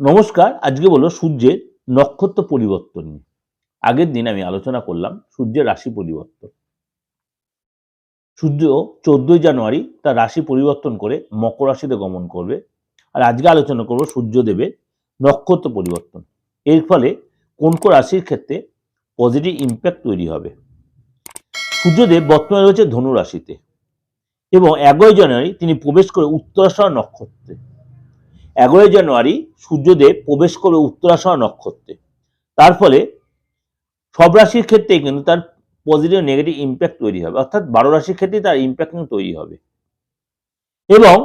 নমস্কার, আজকে বলো সূর্যের নক্ষত্র পরিবর্তন আগের দিন আমি আলোচনা করলাম সূর্যের রাশি পরিবর্তন। সূর্য চোদ্দই জানুয়ারি তার রাশি পরিবর্তন করে মকর রাশিতে গমন করবে। আর আজকে আলোচনা করব সূর্যদেবের নক্ষত্র পরিবর্তন। এর ফলে কোন কোন রাশির ক্ষেত্রে পজিটিভ ইম্প্যাক্ট তৈরি হবে? সূর্যদেব বর্তমানে রয়েছে ধনু রাশিতে এবং এগারোই জানুয়ারি তিনি প্রবেশ করে উত্তরাষাঢ় নক্ষত্রে। এগারোই জানুয়ারি সূর্যদেব প্রবেশ করবে উত্তরাষাঢ় নক্ষত্রে। তার ফলে সব রাশির ক্ষেত্রেই কিন্তু তার পজিটিভ নেগেটিভ ইম্প্যাক্ট তৈরি হবে। অর্থাৎ বারো রাশির ক্ষেত্রে তার ইম্প্যাক্ট কিন্তু তৈরি হবে। এবং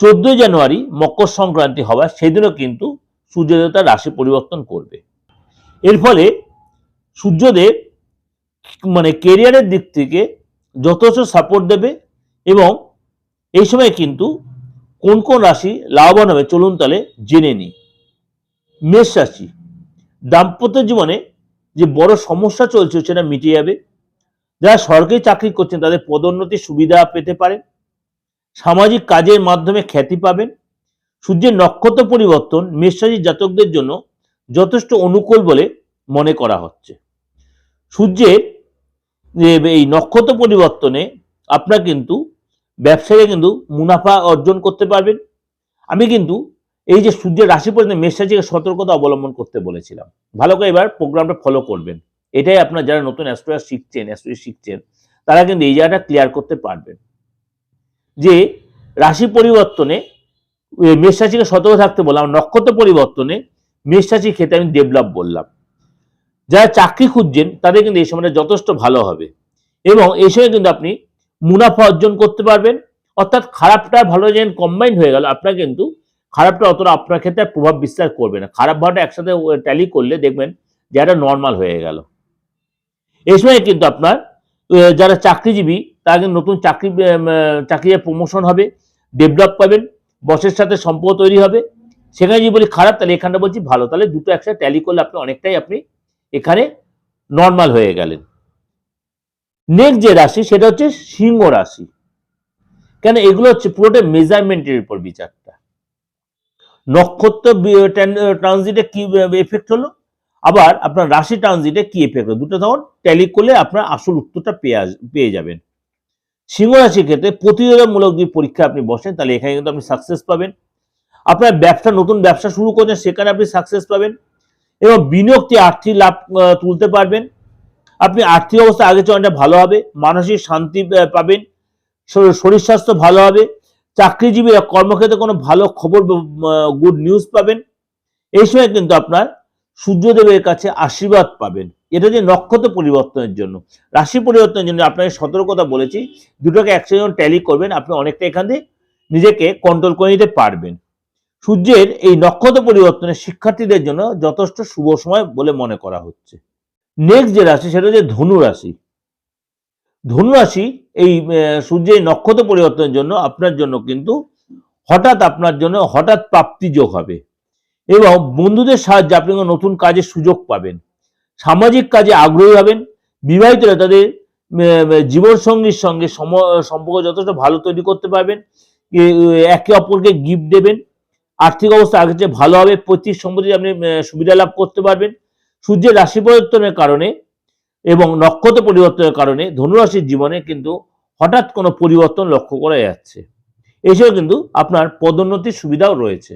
চোদ্দই জানুয়ারি মকর সংক্রান্তি হওয়ার সেদিনও কিন্তু সূর্যদেব তার রাশি পরিবর্তন করবে। এর ফলে সূর্যদেব মানে কেরিয়ারের দিক থেকে যথেষ্ট সাপোর্ট দেবে এবং এই সময় কিন্তু কোন কোন রাশি লাভবান হবে চলুন তাহলে জেনে নিই। মেষ রাশি, দাম্পত্য জীবনে যে বড় সমস্যা চলছে সেটা মিটে যাবে। যারা সরকারি চাকরি করছেন তাদের পদোন্নতির সুবিধা পেতে পারেন। সামাজিক কাজের মাধ্যমে খ্যাতি পাবেন। সূর্যের নক্ষত্র পরিবর্তন মেষ রাশির জাতকদের জন্য যথেষ্ট অনুকূল বলে মনে করা হচ্ছে। সূর্যের এই নক্ষত্র পরিবর্তনে আপনার কিন্তু ব্যবসায়ীরা কিন্তু মুনাফা অর্জন করতে পারবেন। আমি কিন্তু এই যে সূর্যের রাশি পর্যন্ত মেষ সতর্কতা অবলম্বন করতে বলেছিলাম। ভালো করে এবার প্রোগ্রামটা ফলো করবেন। এটাই আপনার যারা নতুন অ্যাস্ট্রোলজি শিখছেন অ্যাস্ট্রোলজি শিখছেন, তারা কিন্তু এই জায়গাটা ক্লিয়ার করতে পারবেন। যে রাশি পরিবর্তনে মেষ সতর্ক থাকতে বললাম নক্ষত্র পরিবর্তনে মেষ রাশির ক্ষেত্রে আমি ডেভেলপ বললাম। যারা চাকরি খুঁজছেন, তাদের কিন্তু এই সময়টা যথেষ্ট ভালো হবে। এবং এই সময় কিন্তু আপনি মুনাফা অর্জন করতে পারবেন। অর্থাৎ খারাপটা ভালো যেন কম্বাইন হয়ে গেল আপনার কিন্তু খারাপটা অতটা আপনার ক্ষেত্রে প্রভাব বিস্তার করবে না। খারাপ ভাবটা একসাথে ট্যালি করলে দেখবেন যে এটা নর্মাল হয়ে গেল। এই সময় কিন্তু আপনার যারা চাকরিজীবী তারা কিন্তু নতুন চাকরি আহ, চাকরির প্রমোশন হবে ডেভেলপ পাবেন বসের সাথে সম্পর্ক তৈরি হবে। সেখানে যদি বলি খারাপ তাহলে এখানটা বলছি ভালো। তাহলে দুটো একসাথে ট্যালি করলে আপনি অনেকটাই আপনি এখানে নর্মাল হয়ে গেলেন। নেক্সট যে রাশি, সেটা হচ্ছে সিংহ রাশি। কেন? এগুলো হচ্ছে পুরোটা মেজারমেন্টের উপর বিচারটা। নক্ষত্র ট্রানজিটে কি এফেক্ট হলো? আবার আপনার রাশি ট্রানজিটে কি এফেক্ট হলো? দুটো তখন ট্যালি করলে আপনার আসল উত্তরটা পেয়ে পেয়ে যাবেন। সিংহ রাশির ক্ষেত্রে প্রতিযোগিতামূলক যদি পরীক্ষা আপনি বসেন, তাহলে এখানে কিন্তু আপনি সাকসেস পাবেন। আপনার ব্যবসা, নতুন ব্যবসা শুরু করছেন, সেখানে আপনি সাকসেস পাবেন। এবং বিনিয়োগটি আর্থিক লাভ তুলতে পারবেন। আপনি আর্থিক অবস্থা আগে চেয়ে অনেকটা ভালো হবে, মানসিক শান্তি পাবেন, শরীর স্বাস্থ্য ভালো হবে চাকরিজীবীরা কর্মক্ষেত্রে কোনো ভালো খবর গুড নিউজ পাবেন। এই সময় কিন্তু আপনার সূর্যদেবের কাছে আশীর্বাদ পাবেন। এটা যে নক্ষত্র পরিবর্তনের জন্য, রাশি পরিবর্তনের জন্য আপনাকে সতর্কতা বলেছি, দুটোকে একসাথে ট্যালি করবেন, আপনি অনেকটা এখান থেকে নিজেকে কন্ট্রোল করে নিতে পারবেন। সূর্যের এই নক্ষত্র পরিবর্তনে শিক্ষার্থীদের জন্য যথেষ্ট শুভ সময় বলে মনে করা হচ্ছে। নেক্সট যে রাশি সেটা হচ্ছে ধনু রাশি। ধনু রাশি এই সূর্যের নক্ষত্র পরিবর্তনের জন্য আপনার জন্য কিন্তু হঠাৎ আপনার জন্য হঠাৎ প্রাপ্তি যোগ হবে। এবং বন্ধুদের সাহায্যে আপনি নতুন কাজের সুযোগ পাবেন। সামাজিক কাজে আগ্রহী হবেন। বিবাহিতরা তাদের জীবনসঙ্গীর সঙ্গে সম- সম্পর্ক যথেষ্ট ভালো তৈরি করতে পারবেন। একে অপরকে গিফট দেবেন। আর্থিক অবস্থা আগের চেয়ে ভালো হবে। পৈতৃক সম্পত্তি আপনি সুবিধা লাভ করতে পারবেন। সূর্যের রাশি পরিবর্তনের কারণে এবং নক্ষত্র পরিবর্তনের কারণে ধনুরাশির জীবনে কিন্তু হঠাৎ কোনো পরিবর্তন লক্ষ্য করা যাচ্ছে। এসেও কিন্তু আপনার পদোন্নতির সুবিধাও রয়েছে।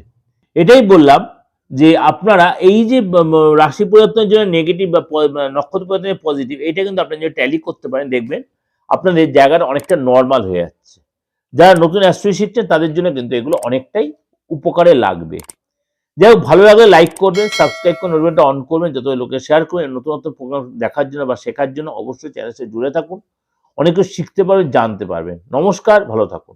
এটাই বললাম যে আপনারা এই যে রাশি পরিবর্তনের জন্য নেগেটিভ বা নক্ষত্র পরিবর্তনের পজিটিভ এটা কিন্তু আপনারা যদি ট্যালি করতে পারেন, দেখবেন আপনাদের জায়গাটা অনেকটা নর্মাল হয়ে যাচ্ছে। যারা নতুন অ্যাস্ট্রোলজি শিখছেন, তাদের জন্য কিন্তু এগুলো অনেকটাই উপকারে লাগবে। যাই হোক ভালো লাগলে লাইক করবেন সাবস্ক্রাইব করে নোটবেলটা অন করবেন, যত লোকে শেয়ার করবেন নতুন নতুন প্রোগ্রাম দেখার জন্য বা শেখার জন্য অবশ্যই চ্যানেলটা জুড়ে থাকুন। অনেক কিছু শিখতে পারবেন, জানতে পারবেন। নমস্কার, ভালো থাকুন।